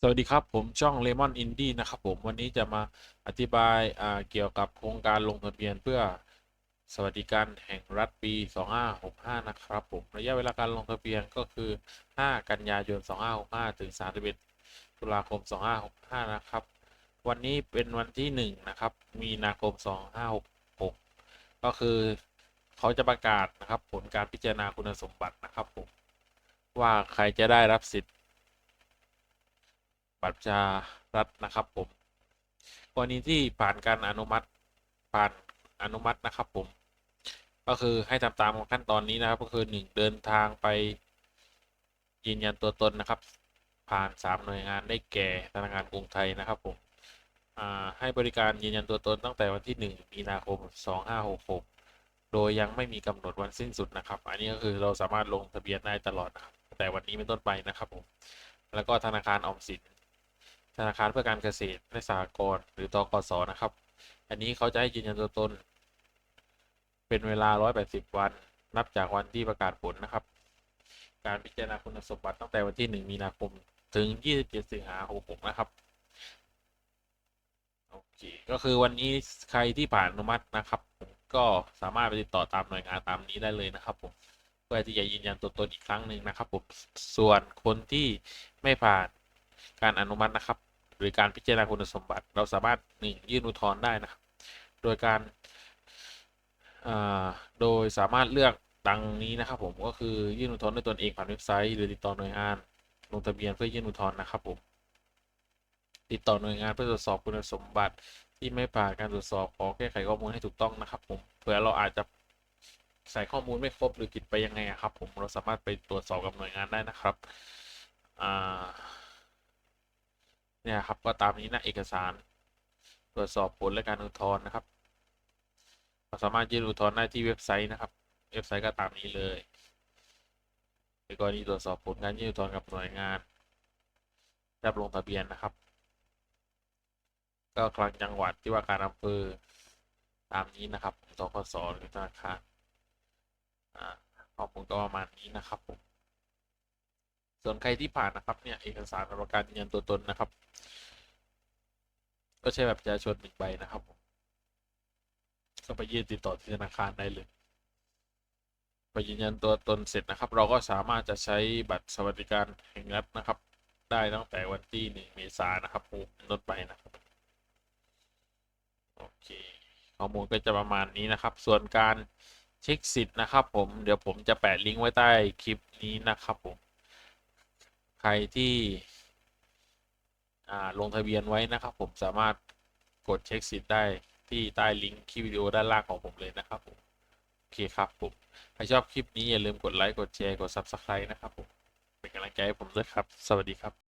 สวัสดีครับ ผมช่อง Lemon Indie นะครับผมวันนี้จะมาอธิบายเกี่ยวกับโครงการลงทะเบียนเพื่อสวัสดิการแห่งรัฐปี 2565 นะครับผมระยะเวลาการลงทะเบียนก็คือ 5 กันยายน 2565 ถึง 31 ตุลาคม 2565 นะครับ วันนี้เป็นวันที่ 1 นะครับ มีนาคม 2566 ก็คือเขาจะประกาศนะครับผลการพิจารณาคุณสมบัตินะครับผมว่าใครจะได้รับสิทธิ์ บัตรประชารัฐนะครับผมกรณีที่ผ่านการอนุมัติผ่านอนุมัตินะครับผม ก็คือให้ทำตามขั้นตอนนี้นะครับ ก็คือหนึ่งเดินทางไปยืนยันตัวตนนะครับ ผ่านสามหน่วยงานได้แก่ธนาคารกรุงไทยนะครับผมให้บริการยืนยันตัวตนตั้งแต่วันที่หนึ่งมีนาคมสองห้าหกหกโดยยังไม่มีกำหนดวันสิ้นสุดนะครับ อันนี้ก็คือเราสามารถลงทะเบียนได้ตลอดแต่วันนี้เป็นต้นไปนะครับผม แล้วก็ธนาคารออมสิน ธนาคารเพื่อการเกษตรและสหกรณ์หรือตกสนะครับ อันนี้เขาจะให้ยืนยันตัวตน เป็นเวลา 180 วัน นับจากวันที่ประกาศผลนะครับ การพิจารณาคุณสมบัติตั้งแต่วันที่ 1 มีนาคม ถึง 27 สิงหาคมนะครับโอเคก็คือวันนี้ใครที่ผ่านอนุมัตินะครับ ก็สามารถไปติดต่อตามหน่วยงานตามนี้ได้เลยนะครับผมเพื่อที่จะยืนยันตัวตนอีกครั้งหนึ่งนะครับผมส่วนคนที่ไม่ผ่าน การอนุมัตินะครับ หรือการพิจารณาคุณสมบัติ เราสามารถหนึ่งยื่นอุทธรณ์ได้นะครับ โดยการโดยสามารถเลือกดังนี้นะครับ ผมก็คือยื่นอุทธรณ์ด้วยตนเองผ่านเว็บไซต์ หรือติดต่อหน่วยงานลงทะเบียนเพื่อยื่นอุทธรณ์นะครับผมติดต่อหน่วยงานเพื่อตรวจสอบคุณสมบัติที่ไม่ผ่านการตรวจสอบขอแก้ไขข้อมูลให้ถูกต้องนะครับ ผมเผื่อเราอาจจะใส่ข้อมูลไม่ครบหรือผิดไปยังไงครับ ผมเราสามารถไปตรวจสอบกับหน่วยงานได้นะครับอ่า เนี่ยครับก็ตามนี้นะเอกสาร ตรวจสอบผลและการอุทธรณ์นะครับเราสามารถยื่นอุทธรณ์ได้ที่เว็บไซต์นะครับ เว็บไซต์ก็ตามนี้เลยในกรณีตรวจสอบผลการยื่นอุทธรณ์กับหน่วยงานรับลงทะเบียนนะครับ ก็คลังจังหวัดที่ว่าการอำเภอตามนี้นะครับตกสหรือธนาคารอ่าข้อมูลก็ประมาณนี้นะครับผมส่วนใครที่ผ่านนะครับเนี่ยเอกสารสำหรับการยืนยันตัวตนนะครับ ก็ใช้แบบประชาชนหนึ่งใบนะครับผมก็ไปยื่นติดต่อที่ธนาคารได้เลยไปยืนยันตัวตนเสร็จนะครับ เราก็สามารถจะใช้บัตรสวัสดิการแห่งรัฐนะครับ ได้ตั้งแต่วันที่หนึ่งเมษายนนะครับผมเป็นต้นไปนะครับโอเคข้อมูลก็จะประมาณนี้นะครับ ส่วนการเช็คสิทธิ์นะครับ ผมเดี๋ยวผมจะแปะลิงก์ไว้ใต้คลิปนี้นะครับผมใครที่ ลงทะเบียนไว้นะครับ ผมสามารถกดเช็คสิทธิ์ได้ที่ใต้ลิงก์คลิปวิดีโอด้านล่างของผมเลยนะครับผมโอเคครับผมใครชอบคลิปนี้อย่าลืมกดไลค์กดแชร์กด Subscribe นะครับผมเป็นกำลังใจให้ผมด้วยครับ สวัสดีครับ